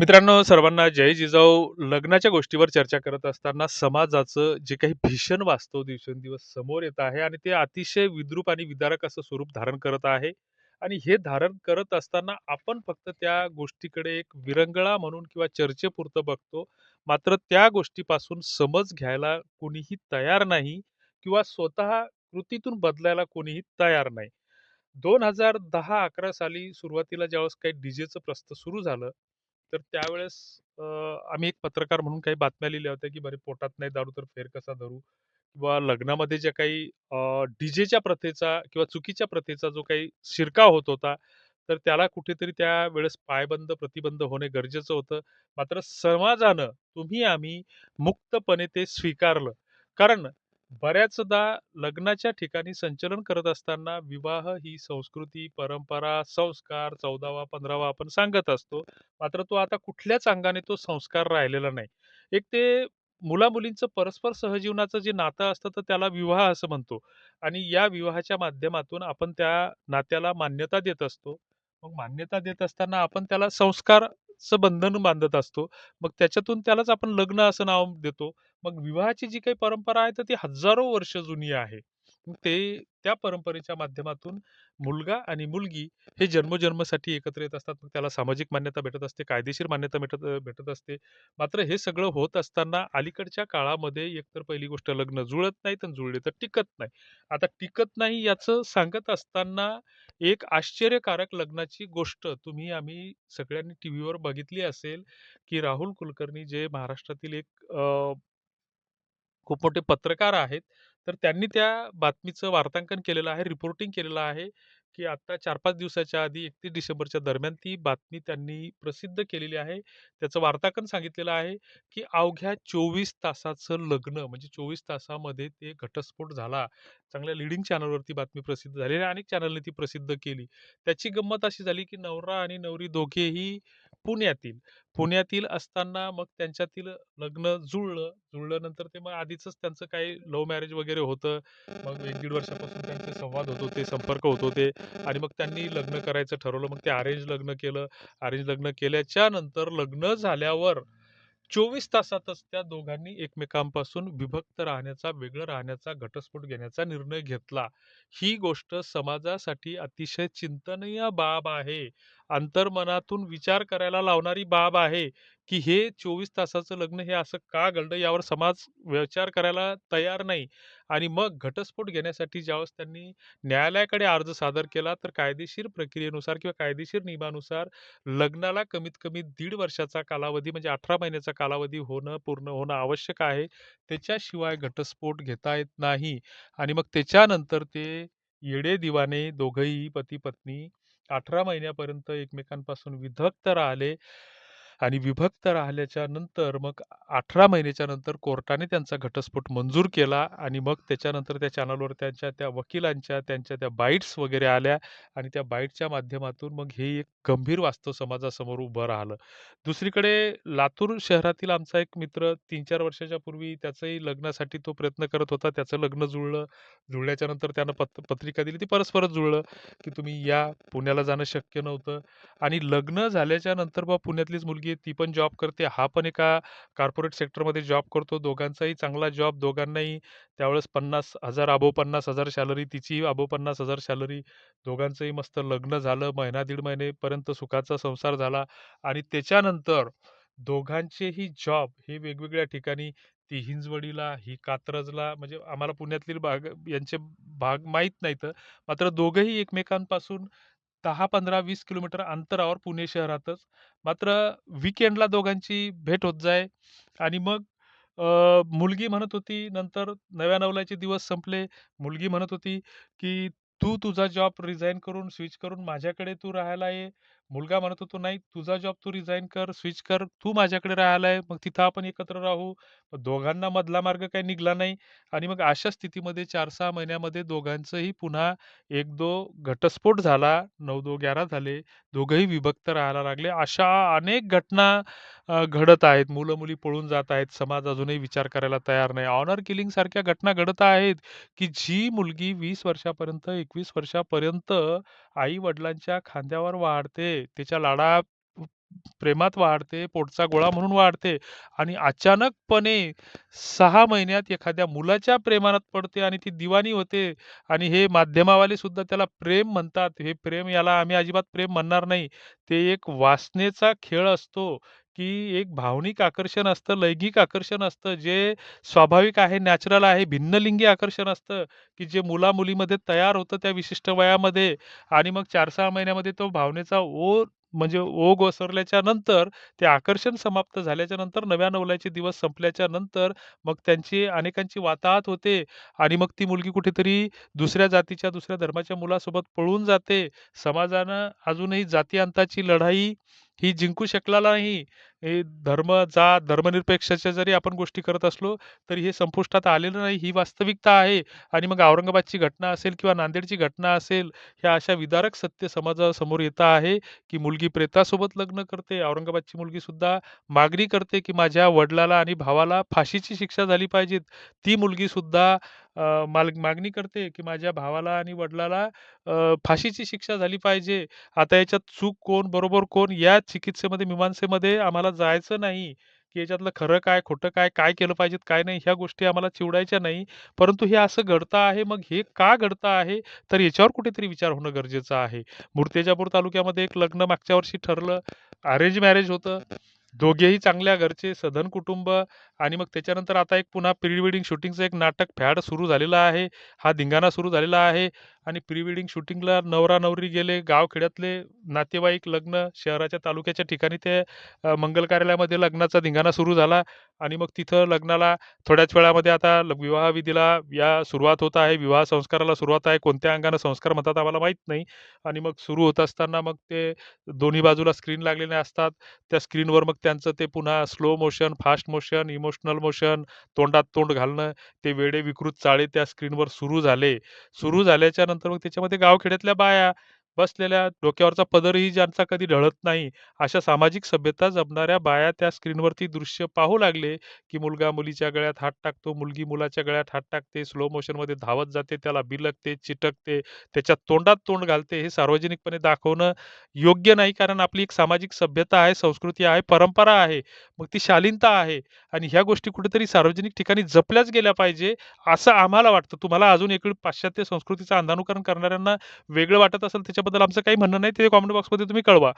मित्रांनो, सर्वांना जय जिजाऊ. लग्नाच्या गोष्टीवर चर्चा करत असताना समाजाचं जे काही भीषण वास्तव दिवसेंदिवस समोर येत आहे आणि ते अतिशय विद्रूप आणि विदारक असं स्वरूप धारण करत आहे. आणि हे धारण करत असताना आपण फक्त त्या गोष्टीकडे एक विरंगळा म्हणून किंवा चर्चेपुरतं बघतो. मात्र त्या गोष्टीपासून समज घ्यायला कोणीही तयार नाही किंवा स्वतः कृतीतून बदलायला कोणीही तयार नाही. 2010-11 साली सुरुवातीला ज्यावेळेस काही डीजेचं प्रस्त सुरू झालं, तर त्यावेळेस आम्ही एक पत्रकार म्हणून काही बातम्या लिहिल्या होत्या, की "बरे पोटात नाही दारू तर फेर कसा धरू?" किंवा लग्नामध्ये ज्या काही डीजेच्या प्रथेचा किंवा चुकीच्या प्रथेचा जो काही शिरकाव होत होता, तर त्याला कुठेतरी त्यावेळेस पायबंद, प्रतिबंध होणे गरजेचं होतं. मात्र समाजानं, तुम्ही आम्ही मुक्तपणे ते स्वीकारलं. कारण बऱ्याचदा लग्नाच्या ठिकाणी संचलन करत असताना विवाह ही संस्कृती, परंपरा, संस्कार 14वा 15वा आपण सांगत असतो. मात्र तो आता कुठल्याच अंगाने तो संस्कार राहिलेला नाही. एक ते मुला-मुलींचं परस्पर सहजीवनाचं जे नातं असतं, तर त्याला विवाह असं म्हणतो आणि या विवाहाच्या माध्यमातून आपण त्या नात्याला मान्यता देत असतो. मग मान्यता देत असताना आपण त्याला संस्कार चं बंधन बांधत असतो. मग त्याच्यातून त्यालाच आपण लग्न असं नाव देतो. मग विवाहाची जी काही परंपरा आहे, तर ती हजारो वर्ष जुनी आहे. मग ते त्या परंपरेच्या माध्यमातून मुलगा आणि मुलगी हे जन्मजन्मासाठी एकत्र येत असतात. मग त्याला सामाजिक मान्यता भेटत असते, कायदेशीर मान्यता भेटत भेटत असते. मात्र हे सगळं होत असताना अलीकडच्या काळामध्ये एकतर पहिली गोष्ट लग्न जुळत नाही तर जुळले तर टिकत नाही. आता टिकत नाही याचं सांगत असताना एक आश्चर्यकारक लग्नाची गोष्ट तुम्ही आम्ही सगळ्यांनी टी व्हीवर बघितली असेल, की राहुल कुलकर्णी जे महाराष्ट्रातील एक अ, खूप मोठे पत्रकार आहेत. तर त्यांनी त्या बातमीचं वार्तांकन केलेलं आहे, रिपोर्टिंग केलेलं आहे, की आत्ता 4-5 दिवसाच्या आधी 31 डिसेंबरच्या दरम्यान ती बातमी त्यांनी प्रसिद्ध केलेली आहे. त्याचं वार्तांकन सांगितलेलं आहे, की अवघ्या 24 तासाचं लग्न म्हणजे 24 तासामध्ये ते घटस्फोट झाला. चांगल्या लीडिंग चॅनलवरती बातमी प्रसिद्ध झाली आणि अनेक चॅनलने ती प्रसिद्ध केली. त्याची गंमत अशी झाली, की नवरा आणि नवरी दोघेही पुण्यातील. पुण्यातील असताना मग त्यांच्यातील लग्न जुळलं. जुळल्यानंतर ते मग आधीचंच त्यांचं काही लव्ह मॅरेज वगैरे होतं. मग एक दीड वर्षापासून त्यांचे संवाद होत होते, संपर्क होत होते आणि मग त्यांनी लग्न करायचं ठरवलं. मग ते अरेंज लग्न केलं. अरेंज लग्न केल्याच्यानंतर लग्न झाल्यावर 24 तासातच त्या दोघांनी एकमेकांपासून विभक्त राहण्याचा, वेगळं राहण्याचा, घटस्फोट घेण्याचा निर्णय घेतला. ही गोष्ट समाजासाठी अतिशय चिंतनीय बाब आहे. अंतर्मनातून विचार करायला लावणारी बाब आहे, की हे 24 तासाचं लग्न हे असं का घडलं यावर समाज विचार करायला तयार नाही. आणि मग घटस्फोट घेण्यासाठी ज्यावेळेस त्यांनी न्यायालयाकडे अर्ज सादर केला, तर कायदेशीर प्रक्रियेनुसार किंवा कायदेशीर नियमानुसार लग्नाला कमीत कमी दीड वर्षाचा कालावधी म्हणजे 18 महिन्याचा कालावधी होणं, पूर्ण होणं आवश्यक आहे. त्याच्याशिवाय घटस्फोट घेता येत नाही. आणि मग त्याच्यानंतर ते येडे-दिवाने दोघंही पती-पत्नी 18 महिन्यापर्यंत एकमेकांपासून विधक्त राहिले आणि विभक्त राहिल्याच्या नंतर मग 18 महिन्याच्या नंतर कोर्टाने त्यांचा घटस्फोट मंजूर केला आणि मग त्याच्यानंतर त्या चॅनलवर त्यांच्या त्या वकिलांच्या, त्यांच्या त्या बाईट्स वगैरे आल्या आणि त्या बाईटच्या माध्यमातून मग हे एक गंभीर वास्तव समाजासमोर उभं राहिलं. दुसरीकडे लातूर शहरातील आमचा एक मित्र 3-4 वर्षाच्या पूर्वी त्याचंही लग्नासाठी तो प्रयत्न करत होता. त्याचं लग्न जुळलं. जुळल्याच्या नंतर त्यानं पत पत्रिका दिली. ती परस्परच जुळलं, की तुम्ही या. पुण्याला जाणं शक्य नव्हतं आणि लग्न झाल्याच्यानंतर बा पुण्यातलीच मुलगी आहे, ती पण जॉब करते. हा पण एका कॉर्पोरेट सेक्टरमध्ये जॉब करतो. दोघांचाही चांगला जॉब. दोघांनाही त्यावेळेस 50,000 अबोव्ह 50,000 सॅलरी, तिचीही अबोव्ह 50,000 सॅलरी. दोघांचंही मस्त लग्न झालं. महिना दीड महिनेपर्यंत सुखाचा संसार झाला आणि त्याच्यानंतर दोघांचेही जॉब हे वेगवेगळ्या ठिकाणी, ती हिंजवडीला, ही कात्रजला, म्हणजे आम्हाला पुण्यातील भाग यांचे भाग माहीत नाहीत. मात्र दोघंही एकमेकांपासून 10, 15, 20 किलोमीटर अंतरावर पुणे शहरातच. मात्र वीकेंडला दोघांची भेट होत जाय आणि मग अ, मुलगी म्हणत होती नंतर नव्या नवल्याचे दिवस संपले. मुलगी म्हणत होती, की "तू तुझा जॉब रिझाइन करून, स्विच करून माझ्याकडे तू राहायला ये." मुलगा म्हणत होतो, "नाही, तुझा जॉब तू रिझाईन कर, स्विच कर. तू माझ्याकडे राहिलाय मग तिथं आपण एकत्र राहू." मग दोघांना मधला मार्ग काही निघाला नाही आणि मग अशा स्थितीमध्ये 4-6 महिन्यामध्ये दोघांचंही पुन्हा 1-2 घटस्फोट झाला. 9-2-11 झाले. दोघंही विभक्त राहायला लागले. अशा अनेक घटना अ, घडत आहेत. मुलं-मुली पळून जात आहेत. समाज अजूनही विचार करायला तयार नाही. ऑनर किलिंग सारख्या घटना घडत आहेत, की जी मुलगी वीस वर्षापर्यंत, 21 वर्षापर्यंत आई-वडिलांच्या खांद्यावर वाढते. तिच्या लाडा प्रेमात वाढते, पोटचा गोळा म्हणून वाढते आणि अचानकपणे सहा महिन्यात एखाद्या मुलाच्या प्रेमात पडते आणि ती दिवाणी होते आणि हे माध्यमावाले सुद्धा त्याला प्रेम म्हणतात. हे प्रेम याला आम्ही अजिबात प्रेम म्हणणार नाही. ते एक वासनेचा खेळ असतो, की एक भावनिक आकर्षण असतं, लैंगिक आकर्षण असतं, जे स्वाभाविक आहे, नॅचरल आहे. भिन्नलिंगी आकर्षण असतं, की जे मुला-मुलीमध्ये तयार होतं त्या विशिष्ट वयामध्ये आणि मग 4-6 महिन्यामध्ये तो भावनेचा ओढ म्हणजे ओघ ओसरल्याच्या नंतर ते आकर्षण समाप्त झाल्याच्यानंतर नव्या-नवलाचे दिवस संपल्याच्या नंतर मग त्यांची अनेकांची वाताहत होते आणि मग ती मुलगी कुठेतरी दुसऱ्या जातीच्या, दुसऱ्या धर्माच्या मुलासोबत पळून जाते. समाजानं अजूनही जाती-अंताची लढाई ही जिंकू शकला नाही. हे धर्म, जात, धर्मनिरपेक्षाच्या जरी आपण गोष्टी करत असलो, तरी हे संपुष्टात आलेलं नाही. ही वास्तविकता आहे आणि मग औरंगाबादची घटना असेल किंवा नांदेडची घटना असेल, ह्या अशा विदारक सत्य समाजासमोर येत आहे, की मुलगी प्रेतासोबत लग्न करते. औरंगाबादची मुलगीसुद्धा मागणी करते, की माझ्या वडिलाला आणि भावाला फाशीची शिक्षा झाली पाहिजेत ती मुलगीसुद्धा अ, माल मागणी करते, की माझ्या भावाला आणि वडिलाला अ, फाशीची शिक्षा झाली पाहिजे. आता याच्यात चूक कोण, बरोबर कोण या चिकित्सेमध्ये, मीमांसेमध्ये आम्हाला जायचं नाही, की याच्यातलं खरं काय, खोटं काय, काय केलं पाहिजे, काय नाही, ह्या गोष्टी आम्हाला चिवडायच्या नाही. परंतु हे असं घडतं आहे. मग हे का घडतं आहे? तर याच्यावर कुठेतरी विचार होणं गरजेचं आहे. मूर्तिजापूर तालुक्यामध्ये एक लग्न मागच्या वर्षी ठरलं. अरेंज मॅरेज होतं. दोघेही चांगल्या घरचे, सधन कुटुंब आणि मग त्याच्यानंतर आता एक पुन्हा प्री वेडिंग शूटिंगचं एक नाटक फॅड सुरू झालेलं आहे. हा धिंगाणा सुरू झालेला आहे आणि प्री वेडिंग शूटिंगला नवरा-नवरी गेले. गावखेड्यातले नातेवाईक, लग्न शहराच्या, तालुक्याच्या ठिकाणी ते मंगल कार्यालयामध्ये लग्नाचा धिंगाणा सुरू झाला आणि मग तिथं लग्नाला थोड्याच वेळामध्ये आता विवाह विधीला या सुरुवात होत आहे. विवाह संस्काराला सुरुवात आहे. कोणत्या अंगानं संस्कार म्हणतात आम्हाला माहीत नाही आणि मग सुरू होत असताना मग ते दोन्ही बाजूला स्क्रीन लागलेले असतात. त्या स्क्रीनवर मग त्यांचं ते पुन्हा slow motion, fast motion, emotional motion, तोंडात तोंड घालणं, ते वेडे विकृत चाळे त्या स्क्रीनवर सुरू झाले. सुरू झाल्याच्यानंतर मग त्याच्यामध्ये गावखेड्यातल्या बाया बसलेल्या, डोक्यावरचा पदरही ज्यांचा कधी ढळत नाही, अशा सामाजिक सभ्यता जपणाऱ्या बाया त्या स्क्रीनवरती दृश्य पाहू लागले, की मुलगा मुलीच्या गळ्यात हात टाकतो, मुलगी मुलाच्या गळ्यात हात टाकते, स्लो मोशनमध्ये धावत जाते, त्याला बिलगते, चिटकते, त्याच्या तोंडात तोंड घालते. हे सार्वजनिकपणे दाखवणं योग्य नाही. कारण आपली एक सामाजिक सभ्यता आहे, संस्कृती आहे, परंपरा आहे. मग ती शालीनता आहे आणि ह्या गोष्टी कुठेतरी सार्वजनिक ठिकाणी जपल्याच गेल्या पाहिजे, असं आम्हाला वाटतं. तुम्हाला अजून एक पाश्चात्य संस्कृतीचं अंधानुकरण करणाऱ्यांना वेगळं वाटत असेल, त्याच्या त्याच्याबद्दल आमचं काही म्हणणं नाही. ते कॉमेंट बॉक्समध्ये तुम्ही कळवा.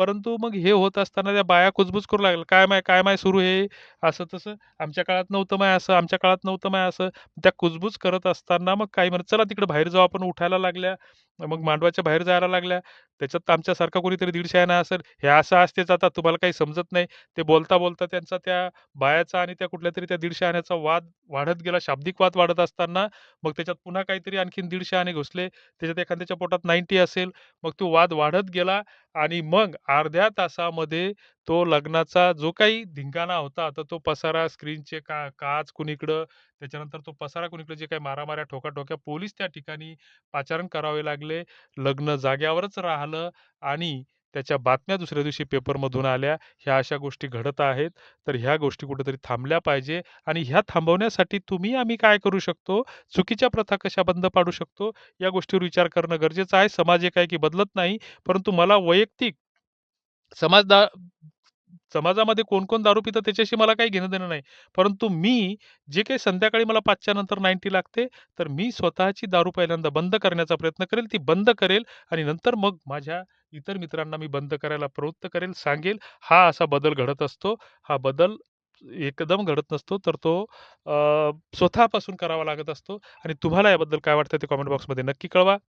परंतु मग हे होत असताना त्या बाया कुजबूज करू लागल्या. "काय माय, काय माय सुरू हे?" असं-तसं. "आमच्या काळात नव्हतं माय असं, आमच्या काळात नव्हतं माय असं." त्या कुजबूज करत असताना मग काही म्हणत, "चला तिकडे बाहेर जाऊ आपण." उठायला लागल्या. मग मांडवाच्या बाहेर जायला लागल्या. त्याच्यात आमच्यासारखा कोणीतरी दीडशे आहे ना असेल, "हे असं असतेच आता, तुम्हाला काही समजत नाही." ते बोलता-बोलता त्यांचा त्या बायाचा आणि त्या कुठल्यातरी त्या दीडशे आण्याचा वाद वाढत गेला. शाब्दिक वाद वाढत असताना मग त्याच्यात पुन्हा काहीतरी आणखीन दीडशे शहाणे घुसले. त्याच्यात एखाद्याच्या पोटात 90 असेल. मग तो वाद वाढत गेला आणि मग अर्ध्या तासामध्ये तो लग्नाचा जो काही धिंगाणा होता, तर तो पसारा, स्क्रीनचे का काच कुणीकडं, त्याच्यानंतर तो पसारा कुणीकडे, जे काही मारामाऱ्या, ठोकाठोक्या, पोलीस त्या ठिकाणी पाचारण करावे लागले. लग्न जाग्यावरच राहिलं आणि त्याच्या बातम्या दुसऱ्या दिवशी पेपरमधून आल्या. ह्या अशा गोष्टी घडत आहेत. तर ह्या गोष्टी कुठेतरी थांबल्या पाहिजे आणि ह्या थांबवण्यासाठी तुम्ही, आम्ही काय करू शकतो? चुकीच्या प्रथा कशा बंद पाडू शकतो? या गोष्टीवर विचार करणं गरजेचं आहे. समाज एक आहे की बदलत नाही. परंतु मला वैयक्तिक समाजदा समाजामध्ये कोण-कोण दारू पितं त्याच्याशी मला काही घेणं-देणं नाही. परंतु मी जे काही संध्याकाळी मला पाचच्या नंतर 90 लागते, तर मी स्वतःची दारू पहिल्यांदा बंद करण्याचा प्रयत्न करेल. ती बंद करेल आणि नंतर मग माझ्या इतर मित्रांना मी बंद करायला प्रवृत्त करेल, सांगेल. हा असा बदल घडत असतो. हा बदल एकदम घडत नसतो, तर तो स्वतःपासून करावा लागत असतो आणि तुम्हाला याबद्दल काय वाटतं ते कॉमेंट बॉक्समध्ये नक्की कळवा.